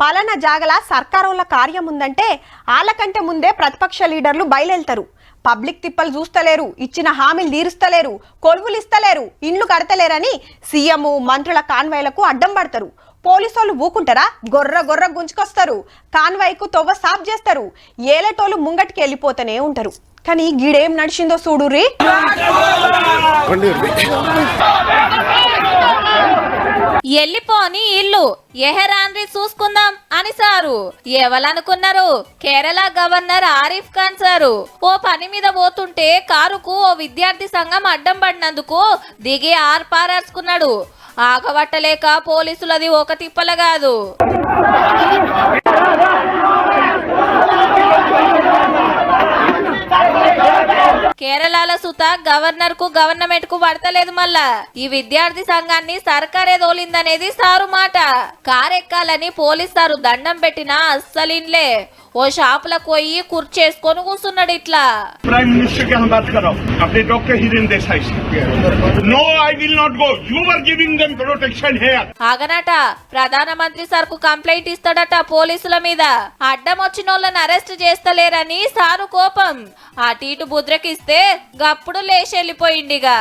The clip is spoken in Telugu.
పలానా జాగల సర్కారోళ్ళ కార్యం ఉందంటే వాళ్ళకంటే ముందే ప్రతిపక్ష లీడర్లు బయలుదేరుతారు పబ్లిక్ తిప్పలు చూస్తలేరు ఇచ్చిన హామీలు తీరుస్తలేరు కొలువులు ఇస్తలేరు ఇండ్లు కడతలేరని సీఎం మంత్రుల కాన్వాయ్లకు అడ్డం పడతారు. పోలీసోళ్ళు ఊకుంటారా? గొర్ర గొర్ర గుంజుకొస్తారు. కాన్వాయ్కు తొవ్వ సాఫ్ చేస్తారు. ఏలేటోళ్ళు ముంగటికి వెళ్ళిపోతూనే ఉంటారు. కానీ గీడేం నడిచిందో చూడుర్రి. ఎల్లిపోని ఇల్లు ఎహరాన్రి చూసుకుందాం అని sir. ఎవలనుకున్నారు? Kerala governor Arif Khan sir. ఓ పని మీద పోతుంటే కారుకు ఓ విద్యార్థి సంఘం అడ్డం పడినందుకు దిగి ఆర్పారార్చుకున్నాడు ఆగబట్టలేక పోలీసులది ఒక తిప్పల కాదు. కేరళలో సుత గవర్నర్కు గవర్నమెంట్కు పడతలేదు మళ్ళా. ఈ విద్యార్థి సంఘాన్ని సర్కారే దోలిందనేది సారు మాట. కారెక్కాలని పోలీస్ సారు దండం పెట్టినా అస్సలిన్లే. ఓ షాప్లకు పోయి కుర్చేసుకొని కూర్చున్నాడు ఇట్లా. ప్రైమ్ మినిస్టర్కి బాత్ కరావు అప్డే doctor Hiren Desai no I will not go you are giving them protection here ఆగనట ప్రధానమంత్రి సార్కు కంప్లైంట్ ఇస్తాడట పోలీసుల మీద. అడ్డం వచ్చిన వాళ్ళని అరెస్ట్ చేస్తలేరని సారు కోపం. ఆ టీటు బుద్రకిస్తే గప్పుడు లేచి వెళ్ళిపోయిండిగా.